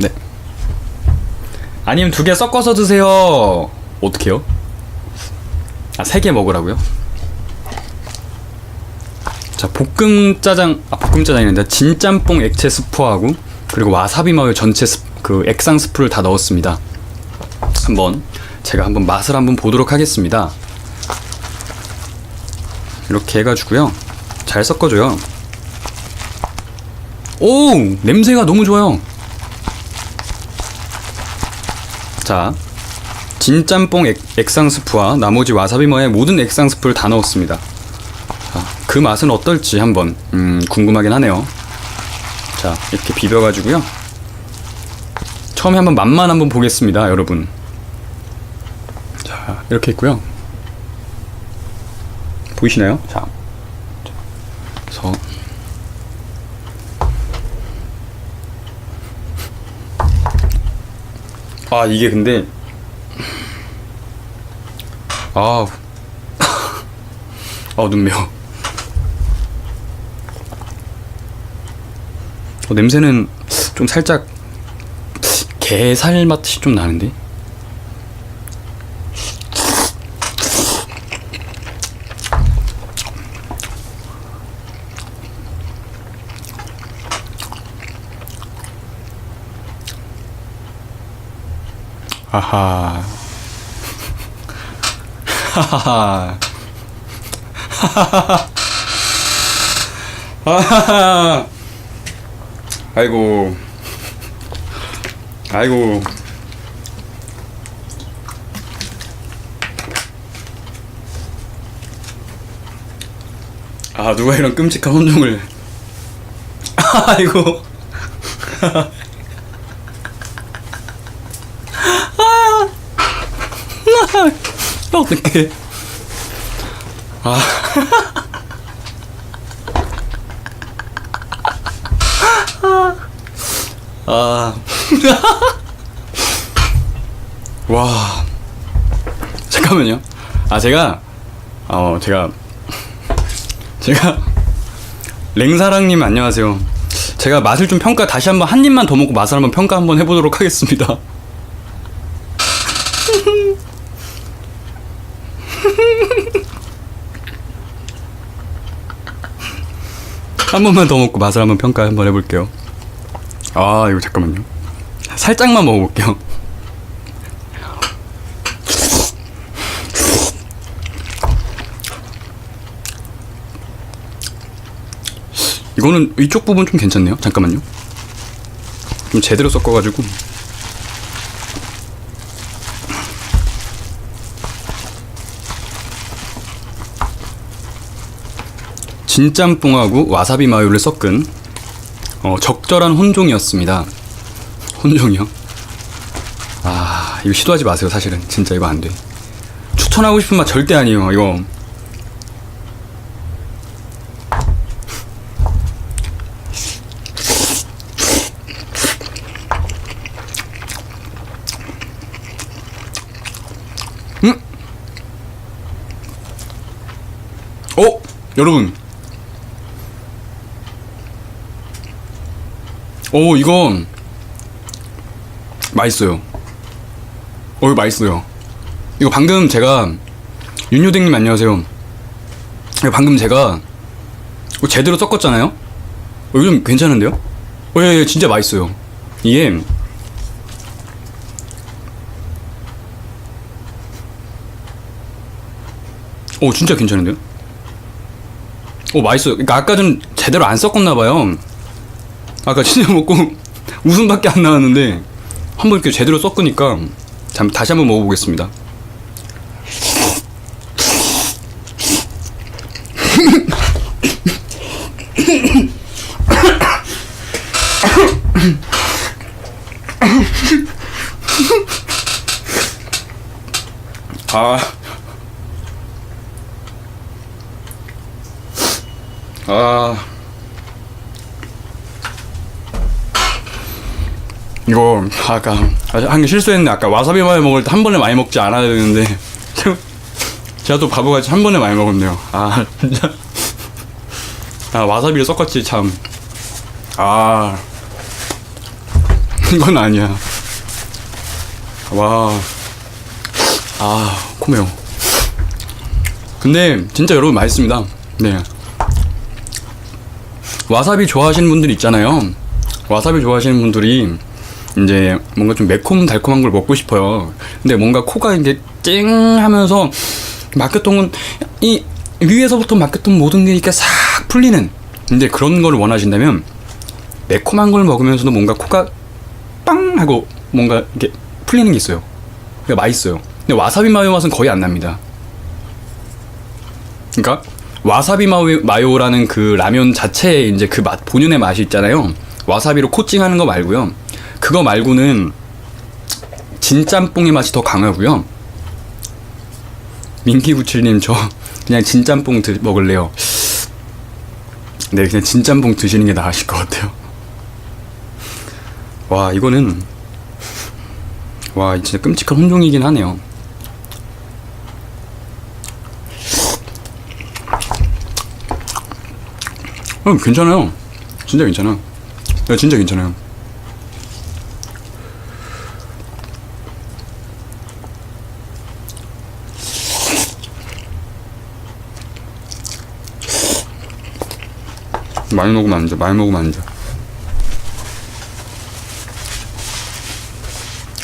네. 아니면 두 개 섞어서 드세요. 어떻게요? 아, 세 개 먹으라고요? 자, 볶음 짜장, 아, 볶음 짜장이 아니라 진짬뽕 액체 스프하고 그리고 와사비 마요 전체 스, 그 액상 스프를 다 넣었습니다. 한번 제가 한번 맛을 한번 보도록 하겠습니다. 이렇게 해가지고요. 잘 섞어줘요. 오! 냄새가 너무 좋아요. 자, 진짬뽕 액, 액상 스프와 나머지 와사비머의 모든 액상 스프를 다 넣었습니다. 자, 그 맛은 어떨지 한번 음, 궁금하긴 하네요. 자, 이렇게 비벼가지고요. 처음에 한번 맛만 한번 보겠습니다, 여러분. 자, 이렇게 있고요. 보이시나요? 자, 그래서 아 이게 근데 아, 아 눈매워. 어, 냄새는 좀 살짝 게살 맛이 좀 나는데. 아하. 하하하. 아이고. 아이고. 아, 누가 이런 끔찍한 혼종을. 아이고. 어떡해. 아. 아. 와. 잠깐만요. 아, 제가, 어, 제가, 제가, 랭사랑님 안녕하세요. 제가 맛을 좀 평가, 다시 한번 한 입만 더 먹고 맛을 한번 평가 한번 해보도록 하겠습니다. 한 번만 더 먹고 맛을 한번 평가 한번 해볼게요. 아 이거 잠깐만요. 살짝만 먹어볼게요. 이거는 이쪽 부분 좀 괜찮네요. 잠깐만요. 좀 제대로 섞어가지고. 진짬뽕하고 와사비 마요를 섞은 어, 적절한 혼종이었습니다. 혼종이요? 아 이거 시도하지 마세요. 사실은 진짜 이거 안 돼. 추천하고 싶은 맛 절대 아니에요. 이거 음? 어? 여러분 오 이건 맛있어요. 어 이거 맛있어요. 이거 방금 제가 윤효댕님 안녕하세요. 방금 제가 제대로 섞었잖아요. 어, 좀 괜찮은데요? 어, 예, 예, 진짜 맛있어요. 이게 오 진짜 괜찮은데요? 오 맛있어요. 그러니까 아까 좀 제대로 안 섞었나 봐요. 아까 진짜 먹고 웃음밖에 안 나왔는데 한번 이렇게 제대로 섞으니까 잠 다시 한번 먹어보겠습니다. 아. 아. 이거 아까 한개 실수했는데 아까 와사비 마요 먹을 때 한 번에 많이 먹지 않아야 되는데 제가 또 바보같이 한 번에 많이 먹었네요. 아 진짜 아 와사비를 섞었지 참. 아 이건 아니야. 와. 아, 코메요. 근데 진짜 여러분 맛있습니다. 네. 와사비 좋아하시는 분들 있잖아요. 와사비 좋아하시는 분들이 이제 뭔가 좀 매콤 달콤한 걸 먹고 싶어요. 근데 뭔가 코가 이제 쨍 하면서 막혔던 이 위에서부터 막혔던 모든 게 이렇게 싹 풀리는 근데 그런 걸 원하신다면 매콤한 걸 먹으면서도 뭔가 코가 빵 하고 뭔가 이렇게 풀리는 게 있어요. 그러니까 맛있어요. 근데 와사비 마요 맛은 거의 안 납니다. 그러니까 와사비 마요, 마요라는 그 라면 자체에 이제 그 맛 본연의 맛이 있잖아요. 와사비로 코팅하는 거 말고요. 그거 말고는 진짬뽕의 맛이 더 강하고요. 민기구칠님 저 그냥 진짬뽕 드, 먹을래요. 네, 그냥 진짬뽕 드시는 게 나으실 것 같아요. 와, 이거는 와, 진짜 끔찍한 혼종이긴 하네요. 어, 괜찮아요. 진짜 괜찮아. 야, 진짜 괜찮아요. 많이 먹으면 안 돼. 많이 먹으면 안 돼.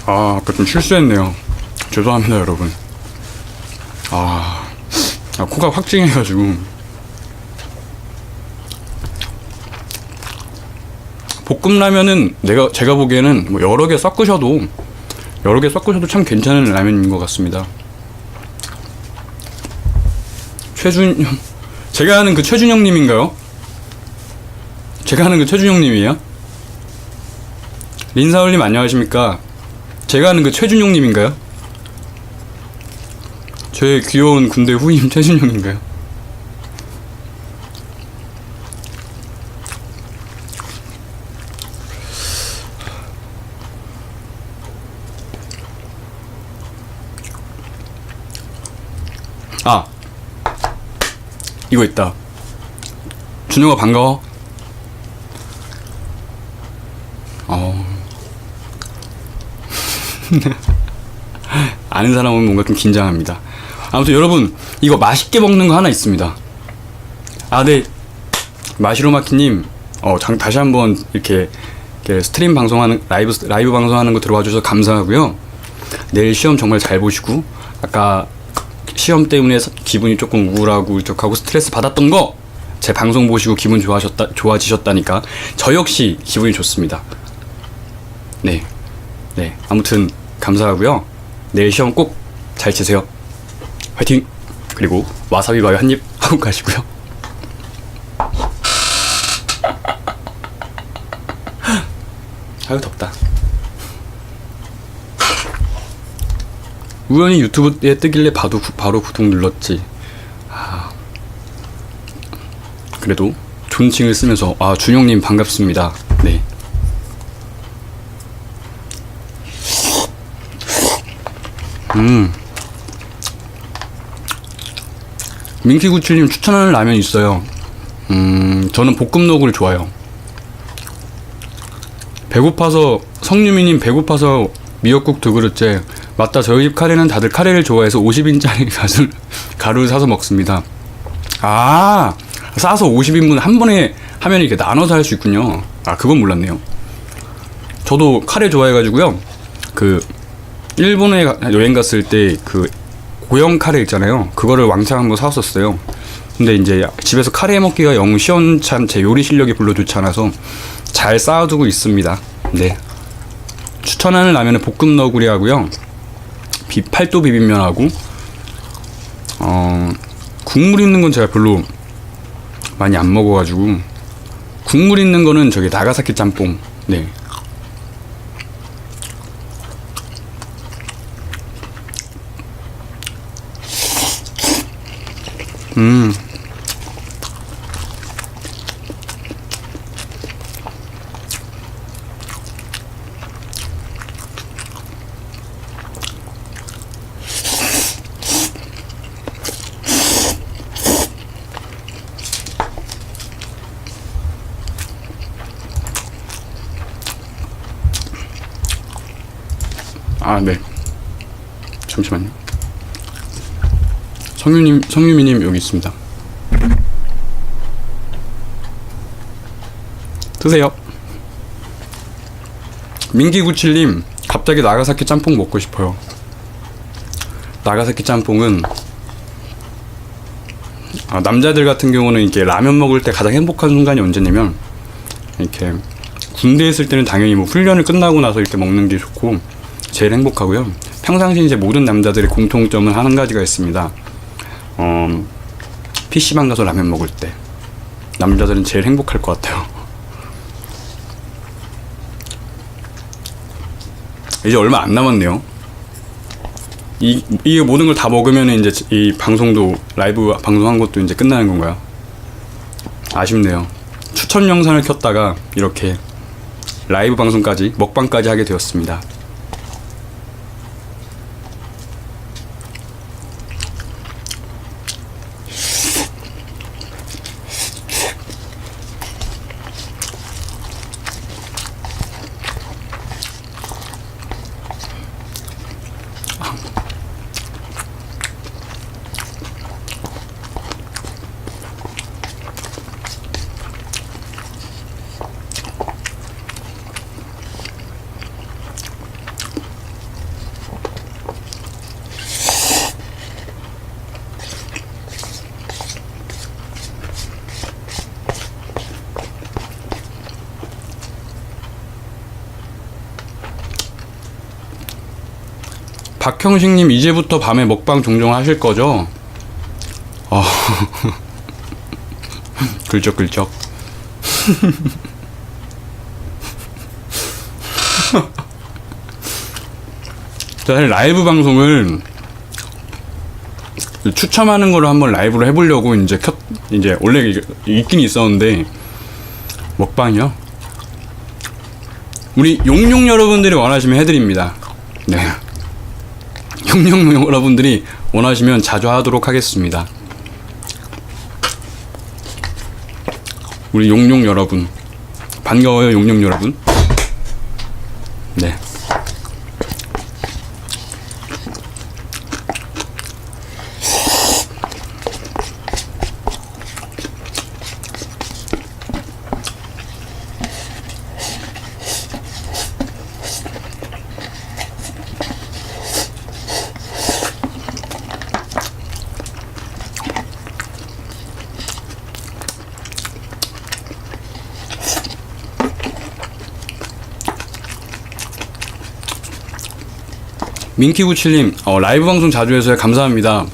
아, 아까 좀 실수했네요. 죄송합니다, 여러분. 아, 아 코가 확증해가지고. 볶음라면은 내가 제가 보기에는 뭐 여러 개 섞으셔도 여러 개 섞으셔도 참 괜찮은 라면인 것 같습니다. 최준 제가 아는 그 최준영님인가요? 제가 아는 그 최준영님이에요? 린사울님 안녕하십니까? 제가 아는 그 최준영님인가요? 제 귀여운 군대 후임 최준영인가요? 아 이거 있다 준영아 반가워 아는 사람은 뭔가 좀 긴장합니다. 아무튼 여러분 이거 맛있게 먹는 거 하나 있습니다. 아 네. 마시로마키님 어 장, 다시 한번 이렇게, 이렇게 스트림 방송하는 라이브 라이브 방송하는 거 들어와 주셔서 감사하고요. 내일 시험 정말 잘 보시고 아까 시험 때문에 서- 기분이 조금 우울하고 울적하고 스트레스 받았던 거 제 방송 보시고 기분 좋아하셨다 좋아지셨다니까 저 역시 기분이 좋습니다. 네, 네. 아무튼 감사하고요. 내일 시험 꼭 잘 치세요. 화이팅! 그리고 와사비 마요 한 입 하고 가시고요. 아유 덥다. 우연히 유튜브에 뜨길래 바로, 구- 바로 구독 눌렀지. 아, 그래도 존칭을 쓰면서 아 준영님 반갑습니다. 네. 음. 민키구칠님 추천하는 라면 있어요. 음, 저는 볶음노구를 좋아해요. 배고파서 성유미님 배고파서 미역국 두 그릇째 맞다 저희 집 카레는 다들 카레를 좋아해서 50인짜리 가루, 가루를 사서 먹습니다 아 싸서 50인분 한 번에 하면 이렇게 나눠서 할 수 있군요 아 그건 몰랐네요 저도 카레 좋아해가지고요 그 일본에 가- 여행 갔을 때 그 고형 카레 있잖아요 그거를 왕창 한번 사왔었어요 근데 이제 집에서 카레 먹기가 영 시원찮 제 요리 실력이 별로 좋지 않아서 잘 쌓아두고 있습니다 네 추천하는 라면은 볶음 너구리 하고요. 비 팔도 비빔면하고 어 국물 있는 건 제가 별로 많이 안 먹어가지고 국물 있는 거는 저기 나가사키 짬뽕. 네. 음. 아, 네. 잠시만요. 성유님, 성유미님 여기 있습니다. 드세요. 민기구칠님, 갑자기 나가사키 짬뽕 먹고 싶어요. 나가사키 짬뽕은 아, 남자들 같은 경우는 이렇게 라면 먹을 때 가장 행복한 순간이 언제냐면 이렇게 군대에 있을 때는 당연히 뭐 훈련을 끝나고 나서 이렇게 먹는 게 좋고 제일 행복하고요. 평상시 이제 모든 남자들의 공통점은 한 가지가 있습니다. 어, PC방 가서 라면 먹을 때 남자들은 제일 행복할 것 같아요. 이제 얼마 안 남았네요. 이, 이 모든 걸 다 먹으면 이제 이 방송도 라이브 방송한 것도 이제 끝나는 건가요? 아쉽네요. 추천 영상을 켰다가 이렇게 라이브 방송까지 먹방까지 하게 되었습니다. 박형식님 이제부터 밤에 먹방 종종 하실 거죠? 어. 글쩍글쩍. 사실 라이브 방송을 추첨하는 거를 한번 라이브로 해보려고 이제 켰 이제 원래 있긴 있었는데 먹방이요. 우리 용용 여러분들이 원하시면 해드립니다. 네. 용용 여러분들이 원하시면 자주 하도록 하겠습니다. 우리 용용 여러분 반가워요 용용 여러분. 네. 민키구칠님 어, 라이브 방송 자주 해서 감사합니다.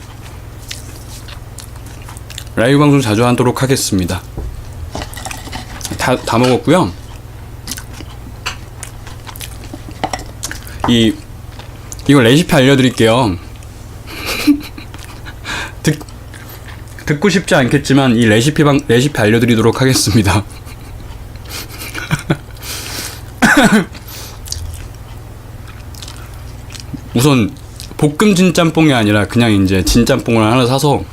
라이브 방송 자주 하도록 하겠습니다. 다, 다 먹었고요. 이 이거 레시피 알려드릴게요. 듣, 듣고 싶지 않겠지만 이 레시피 방 레시피 알려드리도록 하겠습니다. 우선 볶음 진짬뽕이 아니라 그냥 이제 진짬뽕을 하나 사서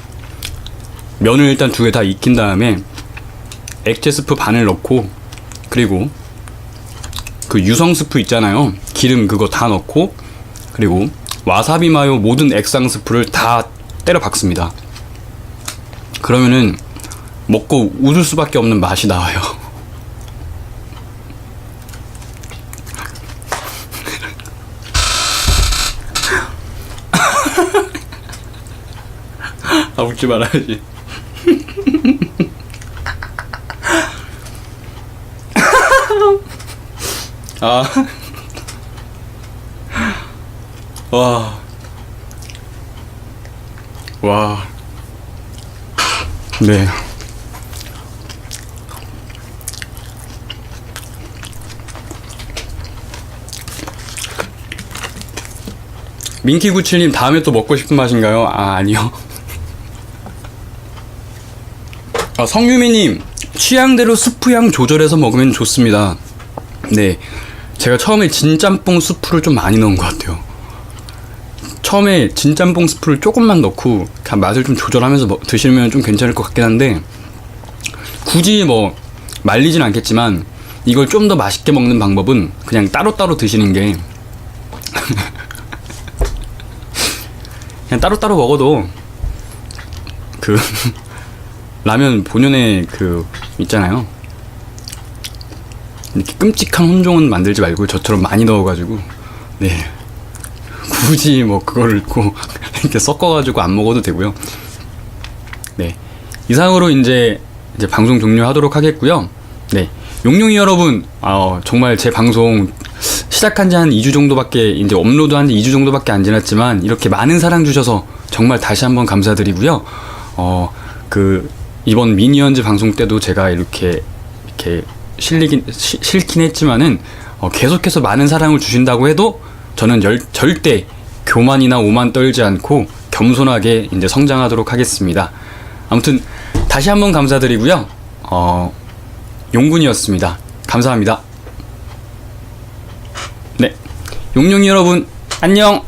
면을 일단 두 개 다 익힌 다음에 액체 스프 반을 넣고 그리고 그 유성 스프 있잖아요. 기름 그거 다 넣고 그리고 와사비 마요 모든 액상 스프를 다 때려 박습니다. 그러면은 먹고 웃을 수밖에 없는 맛이 나와요 아 웃지 말아야지. 아. 와. 와. 네. 민키구칠님 다음에 또 먹고 싶은 맛인가요? 아 아니요. 아, 성유미님 취향대로 스프향 조절해서 먹으면 좋습니다. 네, 제가 처음에 진짬뽕 스프를 좀 많이 넣은 것 같아요. 처음에 진짬뽕 스프를 조금만 넣고 맛을 좀 조절하면서 먹- 드시면 좀 괜찮을 것 같긴 한데 굳이 뭐 말리진 않겠지만 이걸 좀 더 맛있게 먹는 방법은 그냥 따로따로 드시는 게 그냥 따로따로 먹어도 그 라면 본연의 그 있잖아요. 이렇게 끔찍한 혼종은 만들지 말고 저처럼 많이 넣어가지고 네 굳이 뭐 그거를 꼭 이렇게 섞어가지고 안 먹어도 되고요. 네 이상으로 이제 이제 방송 종료하도록 하겠고요. 네 용용이 여러분 어, 정말 제 방송 시작한 지 한 2주 정도밖에 이제 업로드 한 지 2주 정도밖에 안 지났지만 이렇게 많은 사랑 주셔서 정말 다시 한번 감사드리고요. 어 그 이번 미니언즈 방송 때도 제가 이렇게 이렇게 실리긴 시- 싫긴 했지만은 어, 계속해서 많은 사랑을 주신다고 해도 저는 열, 절대 교만이나 오만 떨지 않고 겸손하게 이제 성장하도록 하겠습니다. 아무튼 다시 한번 감사드리고요. 어, 용군이었습니다. 감사합니다. 네, 용용이 여러분 안녕.